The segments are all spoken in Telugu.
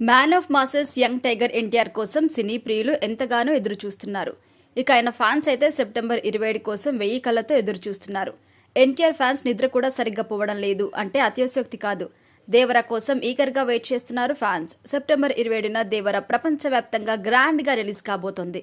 Man of masses young tiger NTR కోసం సినీ ప్రియులు ఎంతగానో ఎదురు చూస్తున్నారు ఇక ఆయన ఫ్యాన్స్ అయితే సెప్టెంబర్ ఇరవై ఏడు కోసం వెయ్యి కళ్ళతో ఎదురు చూస్తున్నారు ఎన్టీఆర్ ఫ్యాన్స్ నిద్ర కూడా సరిగ్గా పోవడం లేదు అంటే అత్యోశక్తి కాదు. దేవర కోసం ఈగర్గా వెయిట్ చేస్తున్నారు ఫ్యాన్స్. సెప్టెంబర్ ఇరవై ఏడున దేవర ప్రపంచవ్యాప్తంగా గ్రాండ్గా రిలీజ్ కాబోతోంది.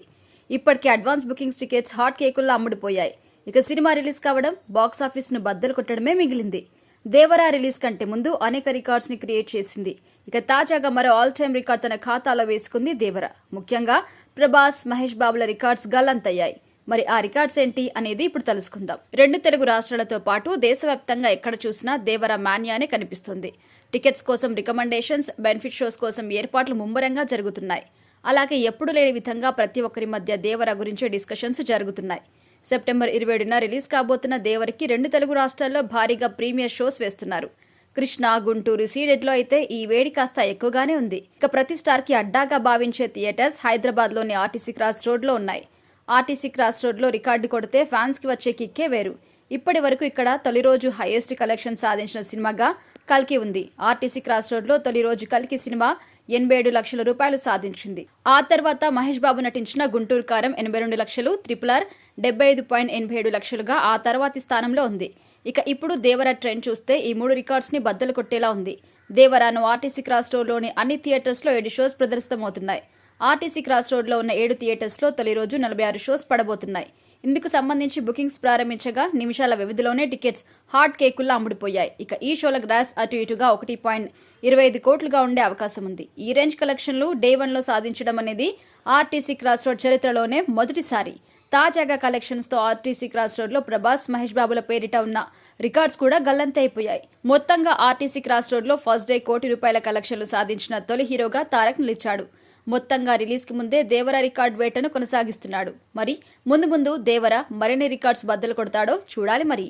ఇప్పటికే అడ్వాన్స్ బుకింగ్స్ టికెట్స్ హాట్ కేకుల్లో అమ్ముడుపోయాయి. ఇక సినిమా రిలీజ్ కావడం బాక్స్ ఆఫీస్ను బద్దలు కొట్టడమే మిగిలింది. దేవరా రిలీజ్ కంటే ముందు అనేక రికార్డ్స్ని క్రియేట్ చేసింది. ఇక తాజాగా మరో ఆల్ టైమ్ రికార్డ్ తన ఖాతాలో వేసుకుంది దేవర. ముఖ్యంగా ప్రభాస్ మహేష్ బాబుల రికార్డ్స్ గల్లంతయ్యాయి. మరి ఆ రికార్డ్స్ ఏంటి అనేది ఇప్పుడు తెలుసుకుందాం. రెండు తెలుగు రాష్ట్రాలతో పాటు దేశవ్యాప్తంగా ఎక్కడ చూసినా దేవర మాన్యానే కనిపిస్తుంది. టికెట్స్ కోసం రికమెండేషన్స్ బెనిఫిట్ షోస్ కోసం ఏర్పాట్లు ముమ్మరంగా జరుగుతున్నాయి. అలాగే ఎప్పుడు లేని విధంగా ప్రతి ఒక్కరి మధ్య దేవర గురించి డిస్కషన్స్ జరుగుతున్నాయి. సెప్టెంబర్ ఇరవై ఏడున రిలీజ్ కాబోతున్న దేవరికి రెండు తెలుగు రాష్ట్రాల్లో భారీగా ప్రీమియర్ షోస్ వేస్తున్నారు. కృష్ణ గుంటూరు సీడెడ్లో అయితే ఈ వేడి కాస్త ఎక్కువగానే ఉంది. ఇక ప్రతి స్టార్కి అడ్డాగా భావించే థియేటర్స్ హైదరాబాద్లోని ఆర్టీసీ క్రాస్ రోడ్లో ఉన్నాయి. ఆర్టీసీ క్రాస్ రోడ్లో రికార్డు కొడితే ఫ్యాన్స్కి వచ్చే కిక్కే వేరు. ఇప్పటి వరకు ఇక్కడ తొలి రోజు హైయెస్ట్ కలెక్షన్ సాధించిన సినిమాగా కల్కి ఉంది. ఆర్టీసీ క్రాస్ రోడ్లో తొలి రోజు కల్కి సినిమా ఎనభై ఏడు లక్షల రూపాయలు సాధించింది. ఆ తర్వాత మహేష్ బాబు నటించిన గుంటూరు కారం ఎనభై రెండు లక్షలు త్రిపుల్ ఆర్ డెబ్బై ఐదు పాయింట్ ఎనభై ఏడు లక్షలుగా ఆ తర్వాతి స్థానంలో ఉంది. ఇక ఇప్పుడు దేవర ట్రెండ్ చూస్తే ఈ మూడు రికార్డ్స్ని బద్దలు కొట్టేలా ఉంది. దేవరాను ఆర్టీసీ క్రాస్ రోడ్లోని అన్ని థియేటర్స్లో ఏడు షోస్ ప్రదర్శితమవుతున్నాయి. ఆర్టీసీ క్రాస్ రోడ్లో ఉన్న ఏడు థియేటర్స్లో తొలి రోజు నలభై ఆరు షోస్ పడబోతున్నాయి. ఇందుకు సంబంధించి బుకింగ్స్ ప్రారంభించగా నిమిషాల వ్యవధిలోనే టికెట్స్ హాట్ కేకుల్లో అమ్ముడిపోయాయి. ఇక ఈ షోల గ్రాస్ అటు ఇటుగా ఒకటి పాయింట్ ఇరవై ఐదు కోట్లుగా ఉండే అవకాశం ఉంది. ఈ రేంజ్ కలెక్షన్లు డే వన్లో సాధించడం అనేది ఆర్టీసీ క్రాస్ రోడ్ చరిత్రలోనే మొదటిసారి. తాజాగా కలెక్షన్స్తో ఆర్టీసీ క్రాస్ రోడ్లో ప్రభాస్ మహేష్ బాబుల పేరిట ఉన్న రికార్డ్స్ కూడా గల్లంతైపోయాయి. మొత్తంగా ఆర్టీసీ క్రాస్ రోడ్లో ఫస్ట్ డే కోటి రూపాయల కలెక్షన్లు సాధించిన తొలి హీరోగా తారక్ నిలిచాడు. మొత్తంగా రిలీజ్కి ముందే దేవర రికార్డ్ వేటను కొనసాగిస్తున్నాడు. మరి ముందు ముందు దేవర మరిన్ని రికార్డ్స్ బద్దలు కొడతాడో చూడాలి మరి.